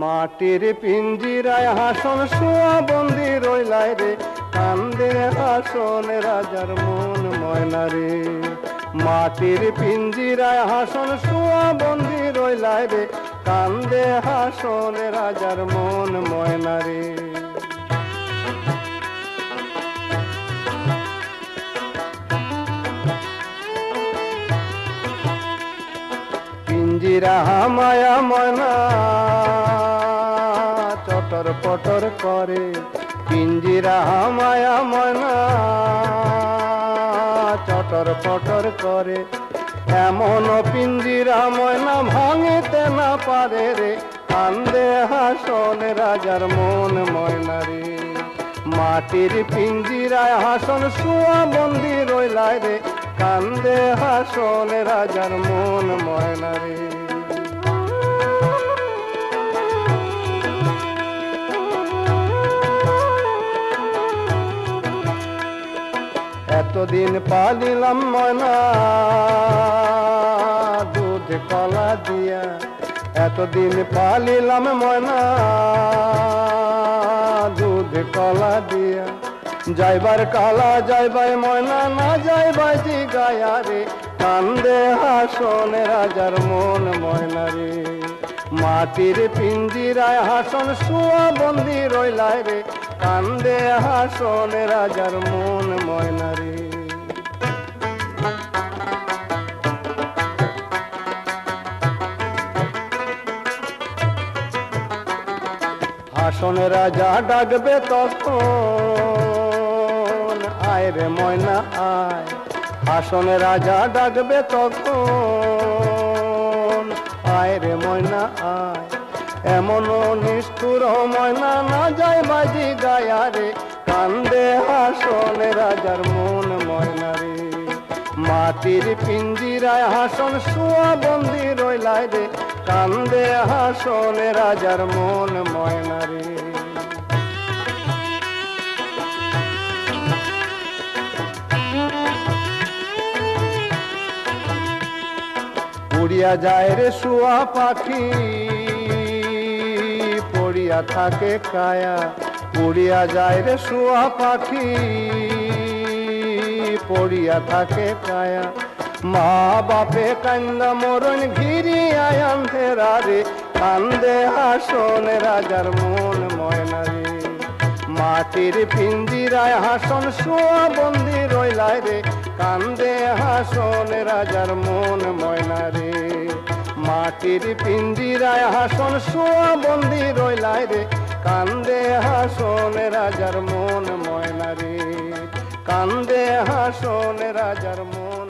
মাটির পিঞ্জিরায় হাসন শোয়া বন্দি রইলাই রে। কান্দে হাসন রাজার মন ময়না রে। মাটির পিঞ্জিরায় হাসন শোয়া বন্দি রইলাই রে। কান্দে হাসন রাজার মন ময়না রে। পিঞ্জিরা মায়া ময়না। চটর পটর করে, পিঞ্জিরা মায়া ময়না। চটর পটর করে, এমন পিঞ্জিরা ময়না ভাঙিতে না পারে রে। কান্দে হাসন রাজার মন ময়না রে। মাটির পিঞ্জিরায় হাসন শুয়া বন্দি রইলায় রে। কান্দে হাসন রাজার মন ময়না রে। এতদিন পালিলাম মনা দুধ কলা দিয়া এতদিন পালিলাম মনা দুধ কলা দিয়া যাইবার কালা যাইবাই ময়না, না যাইবাই জি গায়া রে কান্দে হাসন রাজার মন ময়না রে। মাটির পিঞ্জিরায় হাসন শুয়া বন্দি রইলায় রে। কান্দে হাসন রাজার মন ময়না রে। হাসন রাজা ডাকবে তখন আয় রে ময়না আয়। হাসন রাজা ডাকবে তখন। আয় রে ময়না আয়। এমন নিষ্ঠুর ময়না না যায় বাজি গায়া রে। কান্দে হাসন রাজার মন ময়না রে। মাটির পিঞ্জিরায় হাসন শুয়া বন্দি রইলায় রে। কান্দে হাসন রাজার মন ময়না রে। উড়িয়া যায় রে শুয়া পাখি, পড়িয়া থাকে কায়া। উড়িয়া যায় রে শুয়া পাখি, পড়িয়া থাকে কায়া। মা বাপে কান্দা মরণ ঘিরি আয়াম ফেরা রে, কান্দে হাসন রাজার মন ময়না রে। মাটির পিঞ্জিরায় হাসন শোয়া বন্দি রইলায় রে কান্দে হাসন রাজার মন ময়না রে। মাটির পিঞ্জিরায় হাসন শোয়া বন্দি রইলায় রে। কান্দে হাসন রাজার মন ময়না রে। কান্দে হাসন রাজার মন